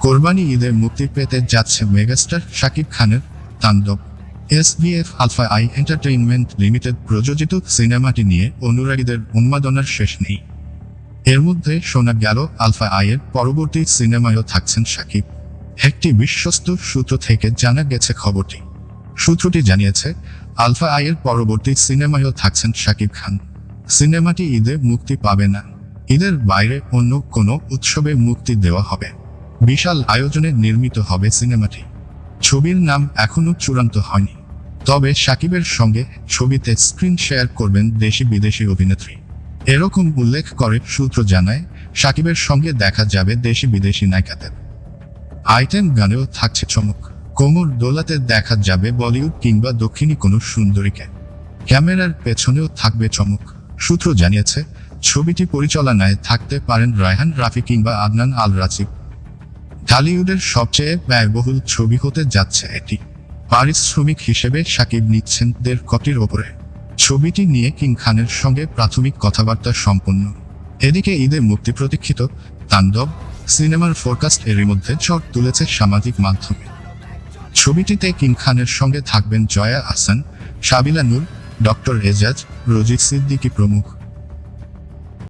কোরবানি ঈদে মুক্তি পেতে যাচ্ছে মেগাস্টার শাকিব খানের তাণ্ডব। SVF Alpha I Entertainment Limited প্রযোজিত সিনেমাটি নিয়ে অনুরাগীদের উন্মাদনার শেষ নেই। এর মধ্যে শোনা গেল আলফা আইয়ের পরবর্তী সিনেমায়ও থাকছেন শাকিব। একটি বিশ্বস্ত সূত্র থেকে জানা গেছে খবরটি। সূত্রটি জানিয়েছে, আলফা আইয়ের পরবর্তী সিনেমায়ও থাকছেন শাকিব খান। সিনেমাটি ঈদে মুক্তি পাবে না। ঈদের বাইরে অন্য কোনো উৎসবে মুক্তি দেওয়া হবে। বিশাল আয়োজনে নির্মিত হবে সিনেমাটি। ছবির নাম এখনও চূড়ান্ত হয়নি। তবে সাকিবের সঙ্গে ছবিতে স্ক্রিন শেয়ার করবেন দেশি বিদেশি অভিনেত্রী। এরকম উল্লেখ করে সূত্র জানায়, সাকিবের সঙ্গে দেখা যাবে দেশি বিদেশি নায়িকাদের। আইটেম গানেও থাকছে চমক। কোমর দোলাতে দেখা যাবে বলিউড কিংবা দক্ষিণী কোনো সুন্দরীকে। ক্যামেরার পেছনেও থাকবে চমক। সূত্র জানিয়েছে, ছবিটি পরিচালনায় থাকতে পারেন রায়হান রাফি কিংবা আদনান আল রাজিব ঢালিউডের সবচেয়ে ব্যয়বহুল ছবি হতে যাচ্ছে এটি। পারিশ্রমিক হিসেবে সাকিব নিচ্ছেন দেড় কোটির ওপরে। ছবিটি নিয়ে কিং খানের সঙ্গে প্রাথমিক কথাবার্তা সম্পন্ন। এদিকে ঈদে মুক্তি প্রতীক্ষিত তাণ্ডব সিনেমার ফোরকাস্ট এরই মধ্যে ঝড় তুলেছে সামাজিক মাধ্যমে। ছবিটিতে কিং খানের সঙ্গে থাকবেন জয়া আহসান, সাবিলা নূর, ডক্টর এজাজ রোজিক সিদ্দিকী প্রমুখ।